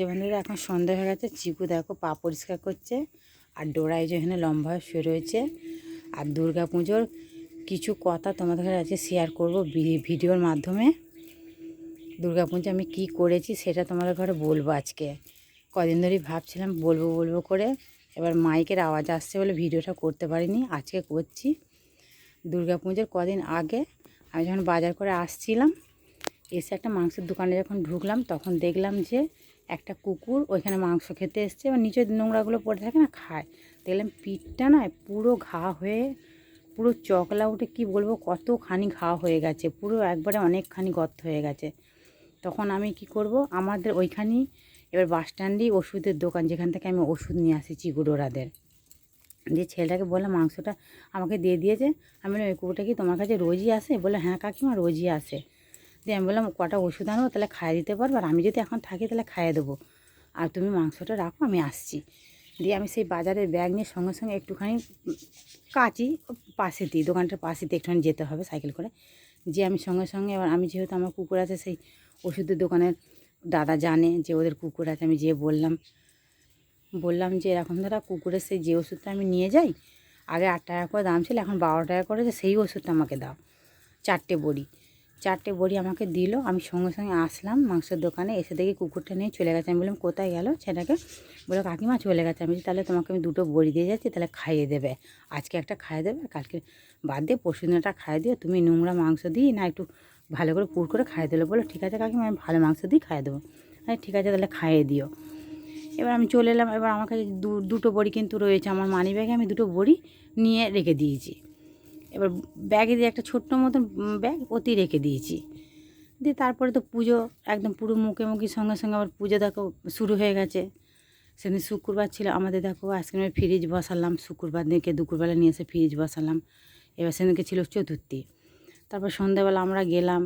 যে বন্ধুরা এখন সন্ধ্যা হয়ে গেছে, চিকু দেখো পা পরিষ্কার করছে আর ডোরাই যে এখানে লম্বা শুয়ে রয়েছে। আর দুর্গা পুজোর কিছু কথা তোমাদের কাছে আজকে শেয়ার করব ভিডিওর মাধ্যমে। দুর্গা পুজো আমি কি করেছি সেটা তোমাদের ঘরে বলব আজকে। কদিন ধরেই ভাবছিলাম বলব বলব করে এবার মাইকের আওয়াজ আসছে বলে ভিডিওটা করতে পারিনি, আজকে করছি। দুর্গা পুজোর কদিন আগে আমি যখন বাজার করে আসছিলাম, এসে একটা মাংসের দোকানে যখন ঢুকলাম, তখন দেখলাম যে একটা কুকুর ওইখানে মাংস খেতে এসছে, এবার নিচে নোংরাগুলো পড়ে থাকে না, খায়। দেখলাম পিঠটা না পুরো ঘা হয়ে, পুরো চকলা উঠে কি বলব, কতখানি ঘা হয়ে গেছে, পুরো একবারে অনেকখানি গর্ত হয়ে গেছে। তখন আমি কি করব, আমাদের ওইখানেই এবার বাস স্ট্যান্ডেই ওষুধের দোকান, যেখান থেকে আমি ওষুধ নিয়ে আসি চিগুডোরাদের যে ছেলেটাকে বললাম মাংসটা আমাকে দিয়ে দিয়েছে। আমি ওই কুকুরটা কি তোমার কাছে রোজই আসে? বলে হ্যাঁ কাকিমা, রোজই আসে। দিয়ে আমি বললাম, কটা ওষুধ আনব, তাহলে খাইয়ে দিতে পারব। আর আমি যদি এখন থাকি, তাহলে খাইয়ে দেবো। আর তুমি মাংসটা রাখো, আমি আসছি। দিয়ে আমি সেই বাজারের ব্যাগ নিয়ে সঙ্গে সঙ্গে একটুখানি কাচি পাশে দিই, দোকানটার পাশে দিয়ে একটুখানি যেতে হবে সাইকেল করে। যে আমি সঙ্গে সঙ্গে এবার আমি যেহেতু আমার কুকুর আছে, সেই ওষুধের দোকানের দাদা জানে যে ওদের কুকুর আছে, আমি যেয়ে বললাম। বললাম যে, এরকম ধরা কুকুরের সেই যে ওষুধটা আমি নিয়ে যাই, আগে আট টাকা করে দাম ছিল, এখন বারো টাকা করে যে সেই ওষুধটা আমাকে দাও। চারটে বড়ি। চারটে বড়ি আমাকে দিল। আমি সঙ্গে সঙ্গে আসলাম মাংসের দোকানে, এসে দেখি কুকুরটা নিয়ে চলে গেছে। আমি বললাম, কোথায় গেল সেটাকে বলে কাকিমা চলে গেছে। আমি তাহলে তোমাকে আমি দুটো বড়ি দিয়ে যাচ্ছি, তাহলে খাইয়ে দেবে। আজকে একটা খাইয়ে দেবে, কালকে বাদ দিয়ে পরশু দিনটা খাইয়ে দিও। তুমি নোংরা মাংস দিই না, একটু ভালো করে পুর করে খাইয়ে দিলে। বলো ঠিক আছে কাকিমা, আমি ভালো মাংস দিই, খাইয়ে দেবো। আমি ঠিক আছে, তাহলে খাইয়ে দিও। এবার আমি চলে এলাম। এবার আমার কাছে দুটো বড়ি কিন্তু রয়েছে। আমার মানি ব্যাগে আমি দুটো বড়ি নিয়ে রেখে দিয়েছি। এবার ব্যাগে দিয়ে একটা ছোট্ট মতন ব্যাগ অতি রেখে দিয়েছি। দিয়ে তারপরে তো পুজো একদম পুরো মুখে মুখে, সঙ্গে সঙ্গে আবার পুজো দেখো শুরু হয়ে গেছে। সেদিন শুক্রবার ছিল, আমাদের দেখো আইসক্রিমের ফ্রিজ বসালাম, শুক্রবার দিনকে দুপুরবেলা নিয়ে এসে ফ্রিজ বসালাম। এবার সেদিনকে ছিল চতুর্থী। তারপর সন্ধ্যাবেলা আমরা গেলাম,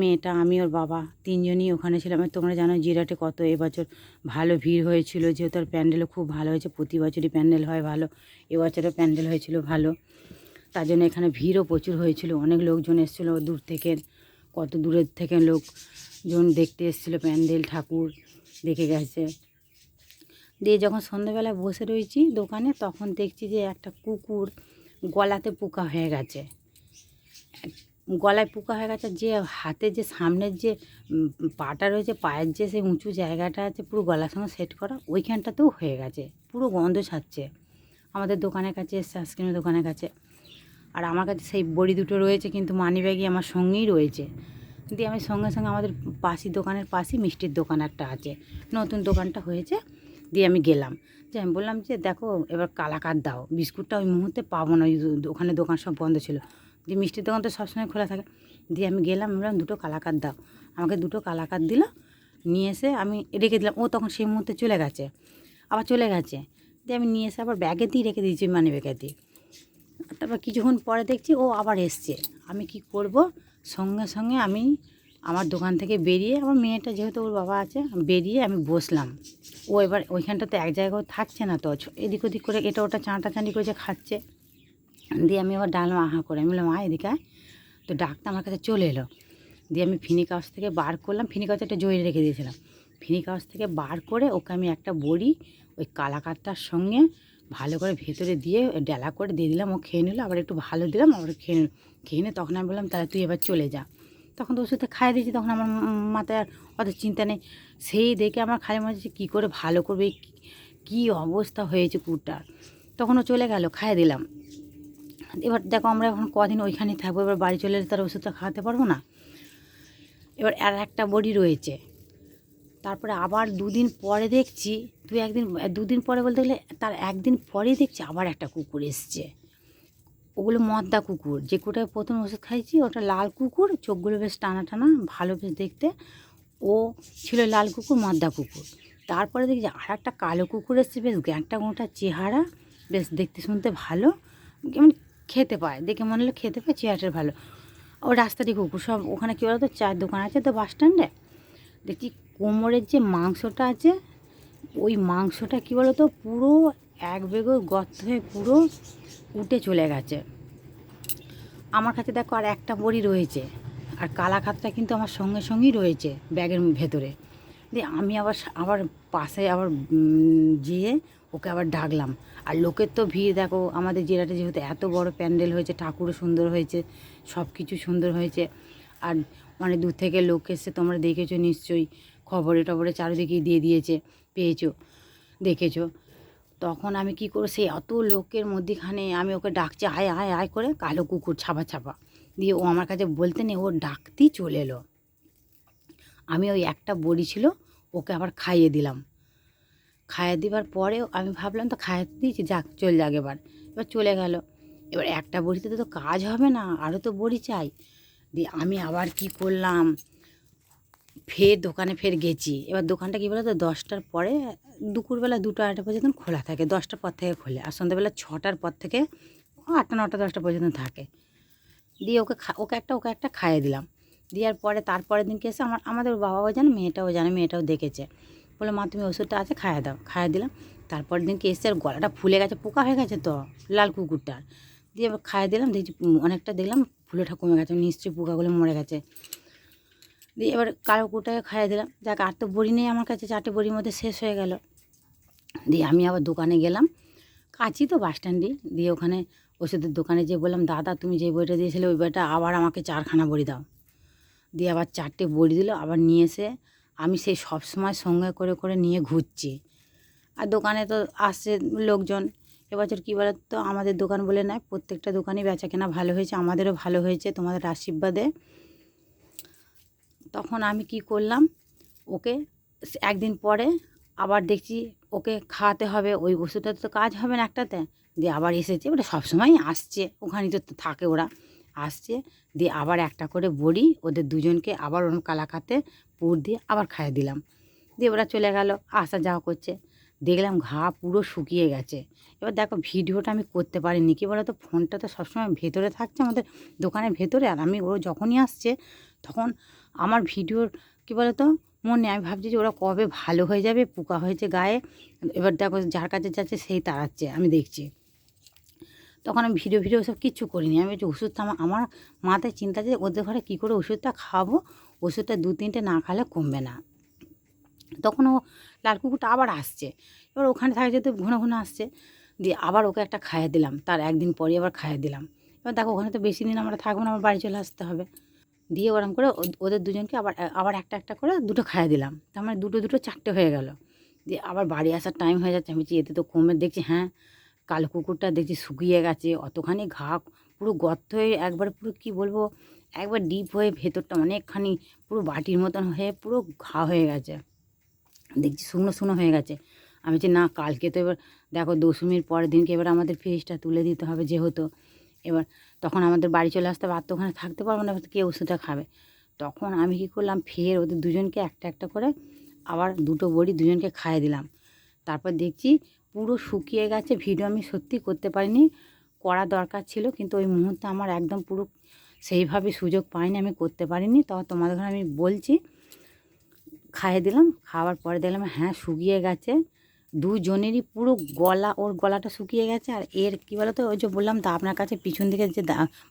মেয়েটা, আমি ওর বাবা, তিনজনই ওখানে ছিলাম। তোমরা জানো জিরাটে কত এবছর ভালো ভিড় হয়েছিল, যেহেতু আর প্যান্ডেলও খুব ভালো হয়েছে, প্রতি বছরই প্যান্ডেল হয় ভালো, এবছরও প্যান্ডেল হয়েছিল ভালো। তার জন্য এখানে ভিড়ও প্রচুর হয়েছিল। অনেক লোকজন এসেছিল দূর থেকে, কত দূরের থেকে লোকজন দেখতে এসেছিল, প্যান্ডেল, ঠাকুর দেখে গেছে। দিয়ে যখন সন্ধ্যেবেলা বসে রয়েছি দোকানে, তখন দেখছি যে একটা কুকুর গলাতে পোকা হয়ে গেছে। গলায় পোকা হয়ে গেছে, যে হাতে যে সামনের যে পাটা রয়েছে, পায়ের যে সেই উঁচু জায়গাটা আছে, পুরো গলার সঙ্গে সেট করা, ওইখানটাতেও হয়ে গেছে, পুরো গন্ধ ছাড়ছে। আমাদের দোকানের কাছে এসছে, আইসক্রিমের দোকানের কাছে। আর আমার কাছে সেই বড়ি দুটো রয়েছে, কিন্তু মানি ব্যাগই আমার সঙ্গেই রয়েছে। দিয়ে আমি সঙ্গে সঙ্গে আমাদের পাশি দোকানের পাশেই মিষ্টির দোকান একটা আছে। নতুন দোকানটা হয়েছে, দিয়ে আমি গেলাম। যে আমি বললাম যে, দেখো, এবার কালাকার দাও। বিস্কুটটা ওই মুহূর্তে পাবো না, ওই ওখানে দোকান সব বন্ধ ছিল। দিয়ে মিষ্টির দোকান তো সবসময় খোলা থাকে। দিয়ে আমি গেলাম বললাম, দুটো কালাকার দাও। আমাকে দুটো কালাকার দিল, নিয়ে এসে আমি রেখে দিলাম। ও তখন সেই মুহূর্তে চলে গেছে, আবার চলে গেছে। দিয়ে আমি নিয়ে এসে আবার ব্যাগে দিয়ে রেখে দিয়েছি মানি ব্যাগে দিয়ে তারপর কিছুক্ষণ পরে দেখছি ও আবার এসছে। আমি কি করব? সঙ্গে সঙ্গে আমি আমার দোকান থেকে বেরিয়ে আমার মেয়েটা যেহেতু ওর বাবা আছে বেরিয়ে আমি বসলাম। ও এবার ওইখানটাতে এক জায়গায় থাকছে না তো এদিক ওদিক করে এটা ওটা চাঁটা চাঁটি করে খাচ্ছে। দিয়ে আমি আবার ডালমা, আহা করে আমি বললাম, আয় এদিকে তো ডাকটা আমার কাছে চলে এলো। দিয়ে আমি ফিনিক থেকে বার করলাম, ফিনিক একটা জয়ে রেখে দিয়েছিলাম। ফিনিক থেকে বার করে ওকে আমি একটা বড়ি, ওই কালাকারটার সঙ্গে ভালো করে ভেতরে দিয়ে ডেলা করে দিয়ে দিলাম, ও খেয়ে নিল, আবার একটু ভালো দিলাম, আবার খেয়ে খেয়ে নিয়ে তখন আমি বললাম, তাহলে তুই এবার চলে যা। তখন তো ওষুধটা খাইয়ে দিয়েছি, তখন আমার মাথায় আর অত চিন্তা নেই। সেই দেখে আমার খালি মনে হচ্ছে, কী করে ভালো করবে কি- অবস্থা হয়েছে কুকুরটার তখন ও চলে গেল, খাইয়ে দিলাম। এবার দেখো আমরা এখন কদিন ওইখানেই থাকব, এবার বাড়ি চলে এলে তার ওষুধটা খাওয়াতে পারব না? এবার আর একটা বডি রয়েছে। তারপরে আবার দুদিন পরে দেখছি দু একদিন, দুদিন পরে বলতে গেলে তার একদিন পরেই দেখছি আবার একটা কুকুর এসছে। ওগুলো মদ্দা কুকুর, যে কুকুরটাকে প্রথম ওষুধ খাইছি ওটা লাল কুকুর, চোখগুলো বেশ টানা টানা, ভালো বেশ দেখতে। ও ছিল লাল কুকুর, মদ্দা কুকুর। তারপরে দেখছি আর একটা কালো কুকুর এসছে, বেশ গ্যাংটা গোঁটা চেহারা, বেশ দেখতে শুনতে ভালো, কেমন খেতে পায়, দেখে মনে হলো খেতে পায় চেহারাটা ভালো। ও রাস্তাটি কুকুর সব, ওখানে কী বলতো, চায়ের দোকান আছে তো বাস স্ট্যান্ডে দেখছি কোমরের যে মাংসটা আছে, ওই মাংসটা কী বলতো, পুরো এক বেগর গর্ত হয়ে পুরো উঠে চলে গেছে। আমার কাছে দেখো আর একটা বড়ি রয়েছে, আর কালা খাতটা কিন্তু আমার সঙ্গে সঙ্গেই রয়েছে ব্যাগের ভেতরে। দিয়ে আমি আবার আবার পাশে আবার যেয়ে ওকে আবার ডাকলাম। আর লোকের তো ভিড় দেখো, আমাদের জেলাটা যেহেতু এত বড় প্যান্ডেল হয়েছে, ঠাকুরও সুন্দর হয়েছে সব কিছু সুন্দর হয়েছে। আর অনেক দূর থেকে লোক এসে তোমরা দেখেছ নিশ্চয়ই। খবরে টবরে চারিদিকে দিয়ে দিয়েছে, পেয়েছ, দেখেছ। তখন আমি কি করে সেই অত লোকের মধ্যেখানে আমি ওকে ডাকছি আয় আয় আয় করে কালো কুকুর ছাপা ছাপা। দিয়ে ও আমার কাছে বলতে নেই, ও ডাকতেই চলে এলো। আমি ওই একটা বড়ি ছিল, ওকে আবার খাইয়ে দিলাম। খাইয়ে দেওয়ার পরেও আমি ভাবলাম, তো খাইয়ে দিয়েছি, যাক, চল যাক এবার। এবার চলে গেল। এবার একটা বড়িতে তো কাজ হবে না আরও তো বড়ি চাই। দিয়ে আমি আবার কি করলাম ফের দোকানে ফের গেছি। এবার দোকানটা কী বলো তো দশটার পরে, দুপুরবেলা দুটো আড়াইটা পর্যন্ত খোলা থাকে। দশটার পর থেকে খোলে। আর সন্ধ্যাবেলা ছটার পর থেকে আটটা, নটা, দশটা পর্যন্ত থাকে। দিয়ে ওকে ওকে একটা ওকে একটা খাইয়ে দিলাম। দেওয়ার পরে, তারপরের দিনকে এসে আমার, আমাদের বাবাও জানে, মেয়েটাও জানে, মেয়েটাও দেখেছে। বলে মা, তুমি ওষুধটা আছে, খাইয়ে দাও। খাইয়ে দিলাম। তারপরের দিনকে এসে আর গলাটা ফুলে গেছে, পোকা হয়ে গেছে তো, লাল কুকুরটার। দিয়ে খাইয়ে দিলাম। দেখছি অনেকটা দেখলাম ফুলেটা কমে গেছে, নিশ্চয়ই পোকাগুলো মরে গেছে। দিয়ে এবার কালো কুকুরটাকে খাইয়ে দিলাম। যাক, আর তো বড়ি নেই আমার কাছে, চারটে বড়ির মধ্যে শেষ হয়ে গেল। দিয়ে আমি আবার দোকানে গেলাম। কাছি তো বাস স্ট্যান্ডে। দিয়ে ওখানে ওষুধের দোকানে যেয়ে বললাম, দাদা, তুমি যে বইটা দিয়েছিলে, ওই বইটা আবার আমাকে চারখানা বড়ি দাও। দিয়ে আবার চারটে বড়ি দিল, আবার নিয়ে এসে আমি সেই সব সময় সঙ্গে করে করে নিয়ে ঘুরছি। আর দোকানে তো আসছে লোকজন। এবছর কী বলো তো, আমাদের দোকান বলে নয় প্রত্যেকটা দোকানই বেচা কেনা ভালো হয়েছে, আমাদেরও ভালো হয়েছে, তোমাদের আশীর্বাদে। তখন আমি কি করলাম, ওকে একদিন পরে আবার দেখছি ওকে খাওয়াতে হবে, ওই ওষুধটাতে তো কাজ হবে না একটাতে। দিয়ে আবার এসেছে, ওটা সবসময় আসছে, ওখানেই তো থাকে ওরা। আসছে, দিয়ে আবার একটা করে বড়ি, ওদের দুজনকে আবার ওরকম কালাকাতে পুর দিয়ে আবার খাইয়ে দিলাম। দিয়ে ওরা চলে গেল, আসা যাওয়া করছে। দেখলাম ঘা পুরো শুকিয়ে গেছে। এবার দেখো ভিডিওটা আমি করতে পারিনি, কি বলো তো ফোনটা তো সবসময় ভেতরে থাকছে আমাদের দোকানের ভেতরে। আর আমি ও যখনই আসছে, তখন আমার ভিডিওর কী বলো তো মনে আমি ভাবছি যে ওরা কবে ভালো হয়ে যাবে, পোকা হয়েছে গায়ে। এবার দেখো যার কাছে যাচ্ছে সেই তাড়াচ্ছে, আমি দেখছি। তখন আমি ভিডিও ভিডিও সব কিচ্ছু করিনি। আমি বলছি, ওষুধটা আমার মাথায় চিন্তা যে ওদের ঘরে কী করে ওষুধটা খাব? ওষুধটা দু তিনটে না খালে কমবে না। তখন ও লাল কুকুরটা আবার আসছে। এবার ওখানে থাকে যেহেতু ঘন ঘন আসছে। দিয়ে আবার ওকে একটা খাইয়ে দিলাম। তার একদিন পরে আবার খাইয়ে দিলাম। এবার দেখো ওখানে তো বেশি দিন আমরা থাকব না আমার বাড়ি চলে আসতে হবে। দিয়ে ওরম করে ওদের দুজনকে আবার আবার একটা একটা করে দুটো খাইয়ে দিলাম। তার মানে দুটো দুটো, চারটে হয়ে গেল। দিয়ে আবার বাড়ি আসার টাইম হয়ে যাচ্ছে। আমি বলছি, এতে তো কমে দেখছি হ্যাঁ কালো কুকুরটা দেখছি শুকিয়ে গেছে, অতখানি ঘা, পুরো গর্ত হয়ে একবার পুরো কি বলব, একবার ডিপ হয়ে ভেতরটা অনেকখানি পুরো বাটির মতন হয়ে পুরো ঘা হয়ে গেছে। দেখছি শুকনো শুকনো হয়ে গেছে। আমি বলছি, না, কালকে তো এবার, দেখো, দশমীর পরের দিনকে এবার আমাদের ফ্রিজটা তুলে দিতে হবে যেহেতু। এবার তখন আমাদের বাড়ি চলে আসতে হবে তো ওখানে থাকতে পারব না কে ওষুধটা খাবে? তখন আমি কী করলাম, ফের ওদের দুজনকে একটা একটা করে আবার দুটো বড়ি দুজনকে খাইয়ে দিলাম। তারপর দেখছি পুরো শুকিয়ে গেছে, ভিডিও আমি সত্যি করতে পারিনি, করা দরকার ছিল, কিন্তু ওই মুহূর্তে আমার একদম পুরো সেইভাবে সুযোগ পাইনি, আমি করতে পারিনি। তো তোমাদের আমি বলছি, খাইয়ে দিলাম, খাওয়ার পরে দেখলাম হ্যাঁ শুকিয়ে গেছে। দুজনেরই পুরো গলা, ওর গলাটা শুকিয়ে গেছে আর এর কী বলো তো ওই যে বললাম তো আপনার কাছে পিছন দিকে যে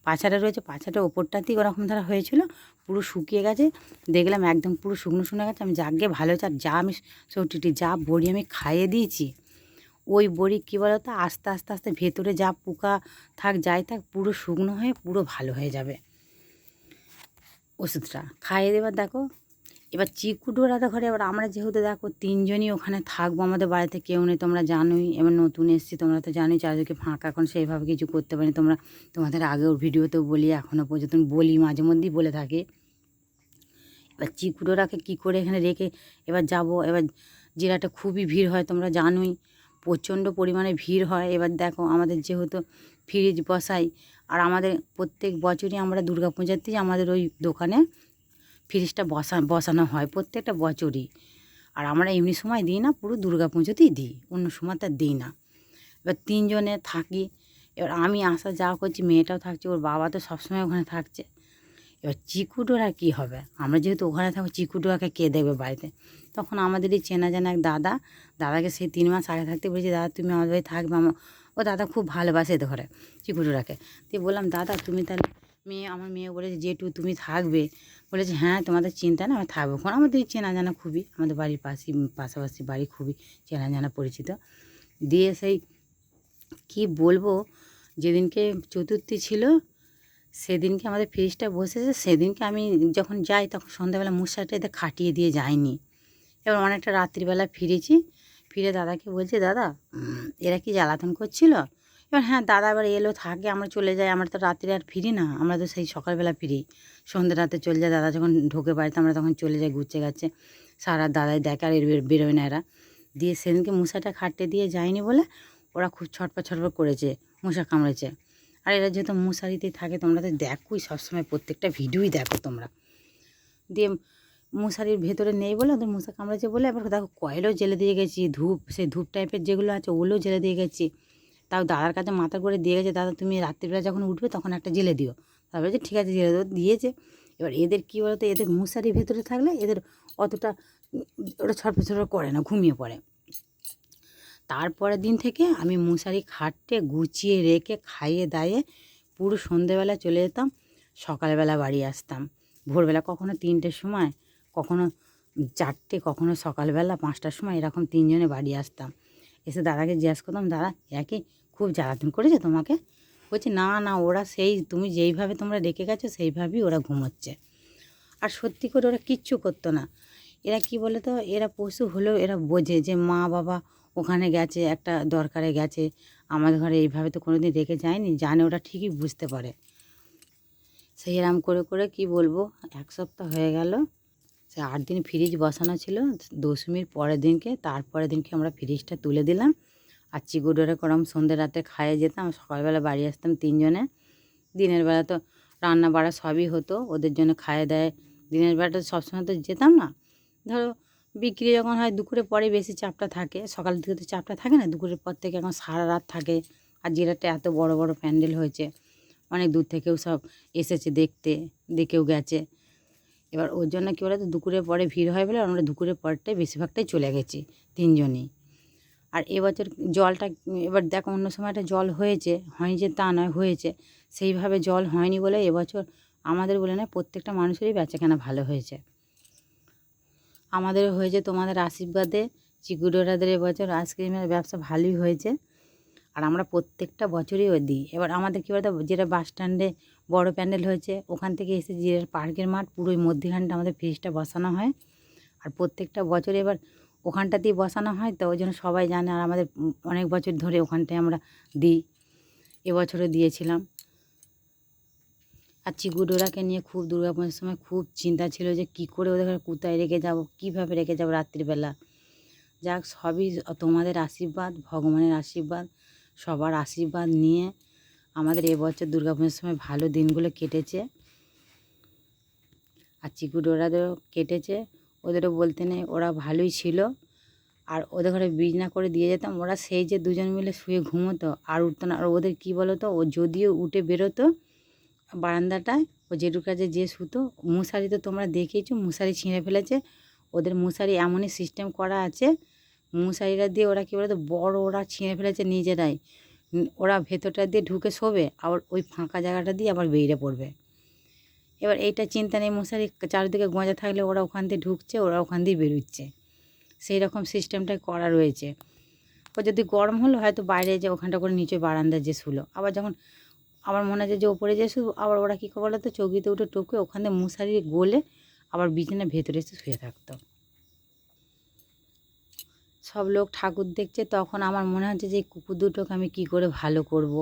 পাছাটা রয়েছে, পাছাটা ওপরটাতেই ওরকম ধারা হয়েছিল, পুরো শুকিয়ে গেছে, দেখলাম একদম পুরো শুকনো শুকনো গেছে, আমি যাকে ভালো হয়েছে আর যা আমি সবটিটি যা বড়ি আমি খাইয়ে দিয়েছি, ওই বড়ি কী বলো তো আস্তে আস্তে আস্তে ভেতরে যা পোকা থাক, যাই থাক, পুরো শুকনো হয়ে পুরো ভালো হয়ে যাবে। ওষুধটা খাইয়ে দেবার দেখো। এবার চিকুডোরাতে ঘরে এবার আমরা যেহেতু দেখো তিনজনই ওখানে থাকব, আমাদের বাড়িতে কেউ নেই, তোমরা জানোই। এবার নতুন এসেছি, তোমরা তো জানোই চারিদিকে ফাঁকা, এখন সেইভাবে কিছু করতে পারি তোমরা তোমাদের আগেও ভিডিওতেও বলি এখনও পর্যন্ত বলি, মাঝে মধ্যেই বলে থাকি। এবার চিকুডোরাকে কী করে এখানে রেখে এবার যাব? এবার জেলাটা খুবই ভিড় হয়, তোমরা জানোই। প্রচণ্ড পরিমাণে ভিড় হয়। এবার দেখো আমাদের যেহেতু ফ্রিজ বসাই, আর আমাদের প্রত্যেক বছরই আমরা দুর্গা পূজাতেই আমাদের ওই দোকানে ফ্রিজটা বসা, বসানো হয় প্রত্যেকটা বছরই। আর আমরা এমনি সময় দিই না, পুরো দুর্গা পুজোতেই দিই, অন্য সময় তা দিই না। এবার তিনজনে থাকি, এবার আমি আসা যাওয়া করছি, মেয়েটাও থাকছে, ওর বাবা তো সবসময় ওখানে থাকছে। এবার চিকুডোর কী হবে? আমরা যেহেতু ওখানে থাকব চিকুডোরাকে কে দেখবে বাড়িতে? তখন আমাদেরই চেনা জানা এক দাদা, দাদাকে সেই তিন মাস আগে থাকতে বলেছি, দাদা, তুমি আমাদের বাড়ি থাকবে, আমার ও দাদা খুব ভালোবাসে ঘরে চিকুডোরাকে দিয়ে বললাম, দাদা, তুমি তাহলে মেয়ে, আমার মেয়ে বলেছে, জেঠু, তুমি থাকবে। বলেছে হ্যাঁ তোমাদের চিন্তা না আমি থাকব। এখন আমাদের চেনা জানা খুবই, আমাদের বাড়ির পাশে, পাশাপাশি বাড়ি খুবই চেনা জানা পরিচিত। দিয়ে সেই, কি বলব, যেদিনকে চতুর্থী ছিল, সেদিনকে আমাদের ফ্রিজটা বসেছে সেদিনকে আমি যখন যাই, তখন সন্ধ্যাবেলা মশাটা এদের খাটিয়ে দিয়ে যায়নি এবার অনেকটা রাত্রিবেলা ফিরেছি, ফিরে দাদাকে বলছে, দাদা এরা কি জ্বালাতন করছিল? এবার হ্যাঁ দাদা এবার এলো, থাকে, আমরা চলে যাই, আমরা তো রাত্রে আর ফিরি না, আমরা তো সেই সকালবেলা ফিরি। সন্ধ্যে রাতে চলে যায়, দাদা যখন ঢোকে বাড়িতে, আমরা তখন চলে যাই ঘুরছে গাচ্ছে সারা দাদাই দেখে আর বেরোয় না এরা। দিয়ে সেদিনকে মশাটা খাটতে দিয়ে যায়নি বলে ওরা খুব ছটপট ছটপট করেছে, মশা কামড়েছে। আর এরা যেহেতু মশারিতেই থাকে, তোমরা তো দেখোই সবসময়, প্রত্যেকটা ভিডিওই দেখো তোমরা। দিয়ে মশারির ভেতরে নেই বলে ওদের মশা কামড়েছে বলে, এবার দেখো কয়েলও জেলে দিয়ে গেছি, ধূপ, সেই ধূপ টাইপের যেগুলো আছে, ওগুলোও জেলে দিয়ে গেছি। তাও দাদার কাছে মাথা করে দিয়ে গেছে দাদা, তুমি রাত্রিবেলা যখন উঠবে তখন একটা জেলে দিও। তারপরে যে, ঠিক আছে, জেলে দিয়েছে। এবার এদের কী বলতো, এদের মশারির ভেতরে থাকলে এদের অতটা ওটা ছটফট করে না, ঘুমিয়ে পড়ে। তারপরের দিন থেকে আমি মশারি খাটতে গুছিয়ে রেখে খাইয়ে দাইয়ে পুরো সন্ধেবেলা চলে যেতাম, সকালবেলা বাড়ি আসতাম। ভোরবেলা কখনো তিনটের সময়, কখনো চারটে, কখনো সকালবেলা পাঁচটার সময় এরকম তিনজনে বাড়ি আসতাম। এসে দাদাকে জিজ্ঞাসা করতাম, দাদা, একই খুব জ্বালাতন করেছে তোমাকে? বলছি, না না, ওরা সেই, তুমি যেইভাবে তোমরা রেখে গেছো, সেইভাবেই ওরা ঘুমোচ্ছে। আর সত্যি করে ওরা কিচ্ছু করতো না। এরা কি বলে তো এরা পশু হলেও এরা বোঝে যে মা বাবা ওখানে গেছে, একটা দরকারে গেছে। আমাদের ঘরে এইভাবে তো কোনো দিন রেখে যায়নি, জানে ওরা ঠিকই বুঝতে পারে। সেই এরম করে করে কি বলব, এক সপ্তাহ হয়ে গেল, সে আট দিন ফ্রিজ বসানো ছিল, দশমীর পরের দিনকে, তারপরের দিনকে আমরা ফ্রিজটা তুলে দিলাম। আর চিগুডোরে করম সন্ধ্যে রাতে খাইয়ে যেতাম, সকালবেলা বাড়ি আসতাম তিনজনে। দিনের বেলা তো রান্না বাড়া সবই হতো, ওদের জন্য খাইয়ে দেয়। দিনের বেলাটা সবসময় তো যেতাম না। ধরো বিক্রি যখন হয় দুপুরে পরে বেশি চাপটা থাকে, সকাল দিকে তো চাপটা থাকে না, দুপুরের পর থেকে এখন সারা রাত থাকে। আর যেটাতে এত বড় বড় প্যান্ডেল হয়েছে, অনেক দূর থেকেও সব এসেছে দেখতে, দেখেও গেছে। এবার ওর জন্য কী বলে তো দুপুরের পরে ভিড় হয় বলে আমরা দুপুরের পরটাই বেশিরভাগটাই চলে গেছি, তিনজনই। আর এবছর জলটা, এবার দেখো অন্য সময় একটা জল হয়েছে, হয়নি যে তা নয়, হয়েছে। সেইভাবে জল হয়নি বলে এবছর আমাদের বলে না প্রত্যেকটা মানুষেরই বেচাকেনা ভালো হয়েছে। আমাদেরও হয়েছে তোমাদের আশীর্বাদে, চিকুডোরাদের এবছর আইসক্রিমের ব্যবসা ভালোই হয়েছে। আর আমরা প্রত্যেকটা বছরই ও দিই। এবার আমাদের কী বলতো, যেটা বাস স্ট্যান্ডে বড় প্যান্ডেল হয়েছে, ওখান থেকে এসে যে পার্কের মাঠ পুরো ওই মধ্যখানটা আমাদের ফ্রিজটা বসানো হয়। আর প্রত্যেকটা বছর এবার ওখানটাতেই বসানো হয় তো ওই জন্য সবাই জানে আর আমাদের অনেক বছর ধরে ওখানটায় আমরা দিই। এবছরও দিয়েছিলাম। আর চিগুডোরাকে নিয়ে খুব দুর্গা পুজোর সময় খুব চিন্তা ছিল যে কি করে ওদের কোথায় রেখে যাব, কীভাবে রেখে যাব রাত্রিবেলা। যাক, সবই তোমাদের আশীর্বাদ, ভগবানের আশীর্বাদ, সবার আশীর্বাদ নিয়ে আমাদের এবছর দুর্গা পুজোর সময় ভালো দিনগুলো কেটেছে। আর চিকুডোরাদেরও কেটেছে। ওদেরও বলতে নেই, ওরা ভালোই ছিল। আর ওদের ঘরে বিছনা করে দিয়ে যেতাম, ওরা সেই যে দুজন মিলে শুয়ে ঘুমোতো আর উঠতো না। আর ওদের কী বলো তো ও যদিও উঠে বেরোতো বারান্দাটায় ও জেঠুর কাছে যে শুতো মশারি তো তোমরা দেখেইছো মশারি ছিঁড়ে ফেলেছে। ওদের মশারি এমনই সিস্টেম করা আছে মশারিটা দিয়ে ওরা কী বলতো, বড় ওরা ছিঁড়ে ফেলেছে নিজেরাই। ওরা ভেতরটা দিয়ে ঢুকে শোবে, আবার ওই ফাঁকা জায়গাটা দিয়ে আবার বেরিয়ে পড়বে। এবার এইটা চিন্তা নেই, মশারি চারিদিকে গোঁজা থাকলে ওরা ওখান দিয়ে ঢুকছে, ওরা ওখান দিয়ে বেরোচ্ছে। সেই রকম সিস্টেমটাই করা রয়েছে। ও যদি গরম হলো, হয়তো বাইরে যে ওখানটা করে নিচে বারান্দা যে শুলো। আবার যখন আমার মনে হচ্ছে যে ওপরে যে শুধু আবার ওরা কী বলো তো চৌকিতে উঠে টপকে ওখান থেকে মশারি গোলে আবার বিছানা ভেতরে এসে শুয়ে থাকতো। সব লোক ঠাকুর দেখছে, তখন আমার মনে হচ্ছে যে কুকুর দুটোকে আমি কী করে ভালো করব।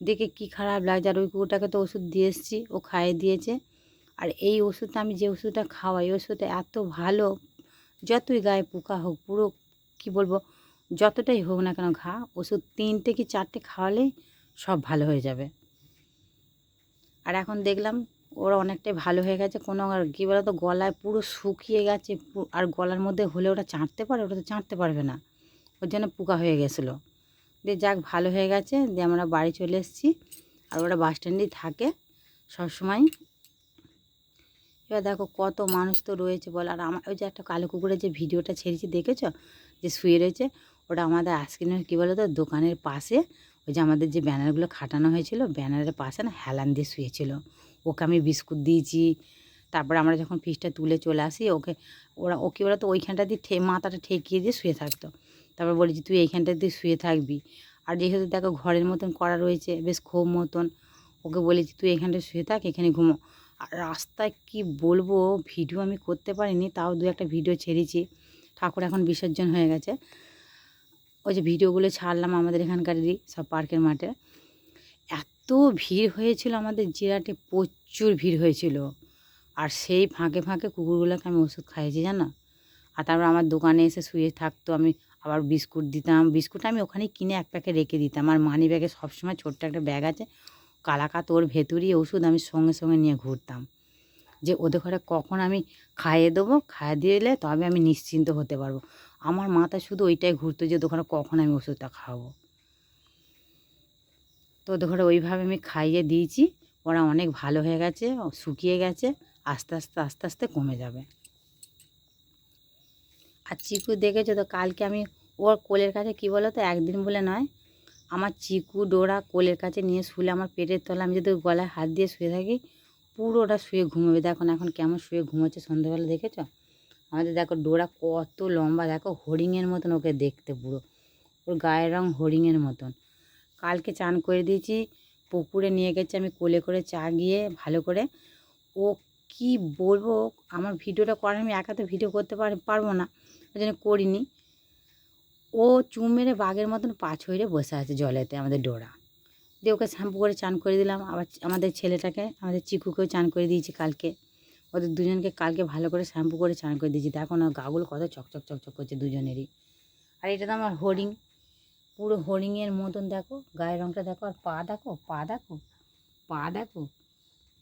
দেখে কি খারাপ লাগছে? আর ওই কুকুরটাকে তো ওষুধ দিয়ে এসেছি, ও খাইয়ে দিয়েছে। আর এই ওষুধটা আমি যে ওষুধটা খাওয়াই ওষুধটা এত ভালো, যতই গায়ে পোকা হোক, পুরো কি বলব, যতটাই হোক না কেন ঘা, ওষুধ তিনটে কি চারটে খাওয়ালেই সব ভালো হয়ে যাবে। আর এখন দেখলাম ওরা অনেকটাই ভালো হয়ে গেছে, কোনো আর কী বলতো, গলায় পুরো শুকিয়ে গেছে আর গলার মধ্যে হলে ওটা চাঁটতে পারে, ওটা তো চাঁটতে পারবে না। ওর জন্য পোকা হয়ে গেছিল। দিয়ে যাক, ভালো হয়ে গেছে দিয়ে আমরা বাড়ি চলে এসেছি। আর ওরা বাস স্ট্যান্ডেই থাকে সবসময়। এবার দেখো কত মানুষ তো রয়েছে বল। আর আমার ওই যে একটা কালো কুকুরের যে ভিডিওটা ছেড়েছি, দেখেছ? যে শুয়ে রয়েছে, ওটা আমাদের আইসক্রিমের কী বলো তো দোকানের পাশে ওই যে আমাদের যে ব্যানারগুলো খাটানো হয়েছিল, ব্যানারের পাশে না হেলান দিয়ে শুয়েছিল। ওকে আমি বিস্কুট দিয়েছি, তারপরে আমরা যখন ফিসটা তুলে চলে আসি, ওকে ওরা ওকে ওরা তো ওইখানটা দিয়ে মাথাটা ঠেকিয়ে দিয়ে শুয়ে থাকতো। তারপর বলেছি তুই এইখানটা দিয়ে শুয়ে থাকবি। আর যেহেতু দেখো ঘরের মতন করা রয়েছে, বেশ খোপ মতন, ওকে বলেছি তুই এখানটা শুয়ে থাক, এখানে ঘুমো। রাস্তায় কি বলব? ভিডিও আমি করতে পারিনি, তাও দু একটা ভিডিও ছেড়েছি। ঠাকুর এখন বিসর্জন হয়ে গেছে। ওই যে ভিডিওগুলো ছাড়লাম আমাদের এখানকারই সব পার্কের মাঠে। এত ভিড় হয়েছিল আমাদের জিরাটে, প্রচুর ভিড় হয়েছিল। আর সেই ফাঁকে ফাঁকে কুকুরগুলোকে আমি ওষুধ খাইয়েছি, জানো? আর তারপর আমার দোকানে এসে শুয়ে থাকতো, আমি আবার বিস্কুট দিতাম। বিস্কুট আমি ওখানে কিনে এক প্যাকে রেখে দিতাম। আর মানি ব্যাগে সবসময় ছোট্ট একটা ব্যাগ আছে কালাকাত ওর ভেতরই ওষুধ আমি সঙ্গে সঙ্গে নিয়ে ঘুরতাম। যে ওদের ঘরে কখন আমি খাইয়ে দেবো, খাইয়ে দিলে তবে আমি নিশ্চিন্ত হতে পারব। আমার মাথা শুধু ওইটাই ঘুরতো যে ওদের ঘরে কখন আমি ওষুধটা খাওয়াবো তো ওদের ঘরে ওইভাবে আমি খাইয়ে দিয়েছি, ওরা অনেক ভালো হয়ে গেছে, শুকিয়ে গেছে, আস্তে আস্তে আস্তে আস্তে কমে যাবে। আর চিকু দেখেছ তো, কালকে আমি ওর কোলের কাছে কী বলো তো একদিন বলে নয় আমার চিকু ডোরা কোলের কাছে নিয়ে শুলে আমার পেটের তলা আমি যদি গলায় হাত দিয়ে শুয়ে থাকি পুরো ওটা শুয়ে ঘুমোবে। দেখো না এখন কেমন শুয়ে ঘুমোচ্ছে সন্ধ্যেবেলা, দেখেছ? আমাদের দেখো ডোরা কত লম্বা, দেখো হরিণের মতন ওকে দেখতে পুরো। ওর গায়ের রং হরিণের মতন। কালকে চান করে দিয়েছি, পুকুরে নিয়ে গেছে আমি কোলে করে চা গিয়ে ভালো করে। ও কি বলব, আমার ভিডিওটা করার আমি একা তো ভিডিও করতে পার, পারব না, ওই জন্য করিনি। ও চুম মেরে বাঘের মতন পা ছড়ে বসে আছে জলেতে আমাদের ডোরা। দিয়ে ওকে শ্যাম্পু করে চান করে দিলাম। আবার আমাদের ছেলেটাকে, আমাদের চিকুকেও চান করে দিয়েছি কালকে। ওদের দুজনকে কালকে ভালো করে শ্যাম্পু করে চান করে দিয়েছি। দেখো না, গাগুলো কত চকচক চকচক করছে দুজনেরই। আর এটা তো আমার হরিণ। পুরো হরিণের মতন দেখো, গায়ের রঙটা দেখো। আর পা দেখো পা দেখো পা দেখো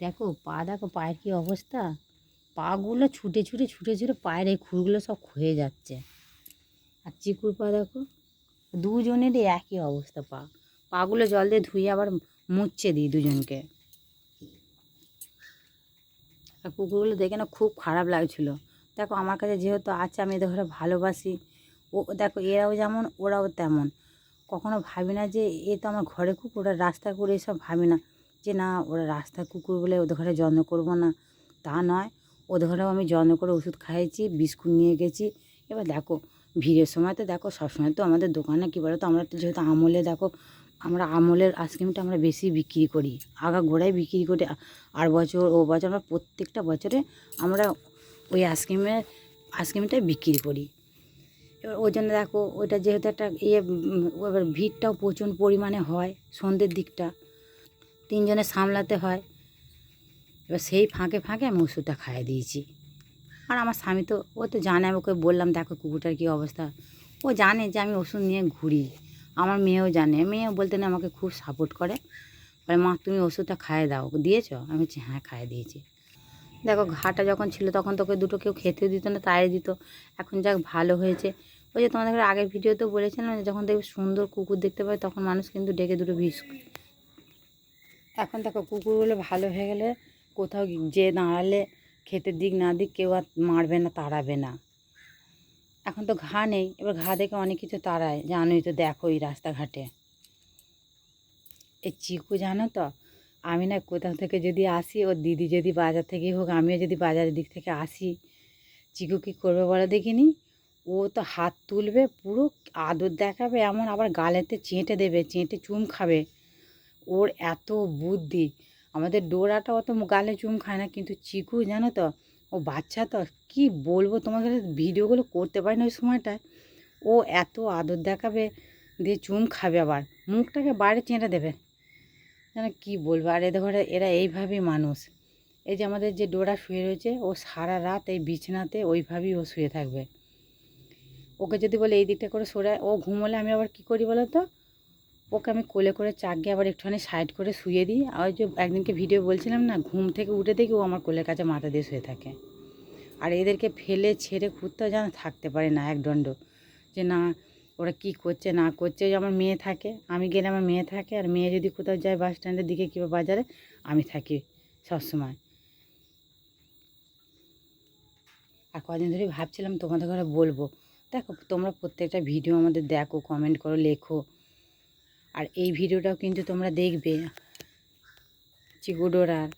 দেখো, পা দেখো, পায়ের কী অবস্থা? পাগুলো ছুটে ছুটে ছুটে ছুটে পায়ের এই খুরগুলো সব ক্ষয়ে যাচ্ছে। আর চিকুর পা দেখো, দুজনেরই একই অবস্থা পা। পাগুলো জল দিয়ে ধুয়ে আবার মুচ্ছে দিই দুজনকে। আর কুকুরগুলো দেখে না খুব খারাপ লাগছিল। দেখো আমার কাছে যেহেতু আছে, আমি এদের ঘরে ভালোবাসি। ও দেখো এরাও যেমন, ওরাও তেমন। কখনো ভাবি না যে এ তো আমার ঘরে কুকুর, ওরা রাস্তা করে এসব ভাবি না যে না, ওরা রাস্তার কুকুর বলে ওদের ঘরে যত্ন করব না। তা নয়, ওদের ঘরেও আমি যত্ন করে ওষুধ খাইয়েছি, বিস্কুট নিয়ে গেছি। এবার দেখো ভিড়ের সময় তো দেখো সবসময় তো আমাদের দোকানে কী বলো তো? আমরা তো যেহেতু আমলে দেখো, আমরা আমলের আইসক্রিমটা আমরা বেশি বিক্রি করি। আগা গোড়ায় বিক্রি করি আর বছর, ও বছর আমরা প্রত্যেকটা বছরে আমরা ওই আইসক্রিমের আইসক্রিমটাই বিক্রি করি। এবার ওই জন্য দেখো, ওইটা যেহেতু একটা ইয়ে এবার ভিড়টাও প্রচুর পরিমাণে হয় সন্ধ্যের দিকটা। তিনজনে সামলাতে হয়। এবার সেই ফাঁকে ফাঁকে আমি ওষুধটা খাইয়ে দিয়েছি। আর আমার স্বামী তো, ও তো জানে, আমি ওকে বললাম, দেখো কুকুরটার কী অবস্থা। ও জানে যে আমি ওষুধ নিয়ে ঘুরি। আমার মেয়েও জানে। মেয়েও বলতে না, আমাকে খুব সাপোর্ট করে। বলে, মা, তুমি ওষুধটা খাইয়ে দাও। দিয়েছ? আমি বলছি হ্যাঁ খাইয়ে দিয়েছি। দেখো, ঘাটা যখন ছিল, তখন তোকে দুটো কেউ খেতেও দিত না, তাই দিত। এখন যাক, ভালো হয়েছে। ওই যে তোমাদের আগের ভিডিওতেও বলেছিলাম যখন দেখবে সুন্দর কুকুর দেখতে পায় তখন মানুষ কিন্তু ডেকে দুটো বিষ এখন দেখো, কুকুরগুলো ভালো হয়ে গেলে কোথাও যে দাঁড়ালে খেতে দিক না দিক কেউ আর মারবে না, তাড়াবে না। এখন তো ঘা নেই, এবার ঘা দেখে অনেক কিছু তাড়ায়। জানোই তো, দেখো এই রাস্তাঘাটে। এই চিকু জানো তো, আমি না কোথাও থেকে যদি আসি, ওর দিদি যদি বাজার থেকেই হোক, আমিও যদি বাজারের দিক থেকে আসি, চিকু কী করবে বলে দেখিনি? ও তো হাত তুলবে, পুরো আদর দেখাবে, এমন আবার গালেতে চেঁটে দেবে, চেঁটে চুম খাবে। ওর এত বুদ্ধি আমাদের ডোরাটা অত গালে চুম খায় না, কিন্তু চিকু জানো তো? ও বাচ্চা তো, কি বলব তোমাকে? ভিডিওগুলো করতে পারি না ওই সময়টায়। ও এত আদর দেখাবে, দিয়ে চুম খাবে আবার। মুখটাকে বাইরে চেঁটে দেবে। যেন কী বলব? আর এদের ঘরে এরা এইভাবেই মানুষ। এই যে আমাদের যে ডোরা শুয়ে রয়েছে, ও সারা রাত এই বিছানাতে ওইভাবেই ও শুয়ে থাকবে। ওকে যদি বলে এই দিকটা করে সরে ও ঘুমোলে আমি আবার কী করি বলো তো? ওকে আমি কোলে করে চাকিয়ে আবার একটুখানি সাইড করে শুয়ে দিই। আর যে একদিনকে ভিডিও বলছিলাম না, ঘুম থেকে উঠে দেখি ও আমার কোলের কাছে মাথা দিয়ে শুয়ে থাকে। আর এদেরকে ফেলে, ছেড়ে খুঁজতেও যেন থাকতে পারে না, এক দণ্ড। যে না, ওরা কি করছে, না করছে আমার মেয়ে থাকে। আমি গেলে আমার মেয়ে থাকে, আর মেয়ে যদি কোথাও যায় বাস স্ট্যান্ডের দিকে কিংবা বাজারে, আমি থাকি সবসময়। আর কদিন ধরে ভাবছিলাম, তোমাদের ঘরে বলব। দেখো, তোমরা প্রত্যেকটা ভিডিও আমাদের দেখো কমেন্ট করো, লেখো। আর এই ভিডিওটাও কিন্তু তোমরা দেখবে চিকুডোরার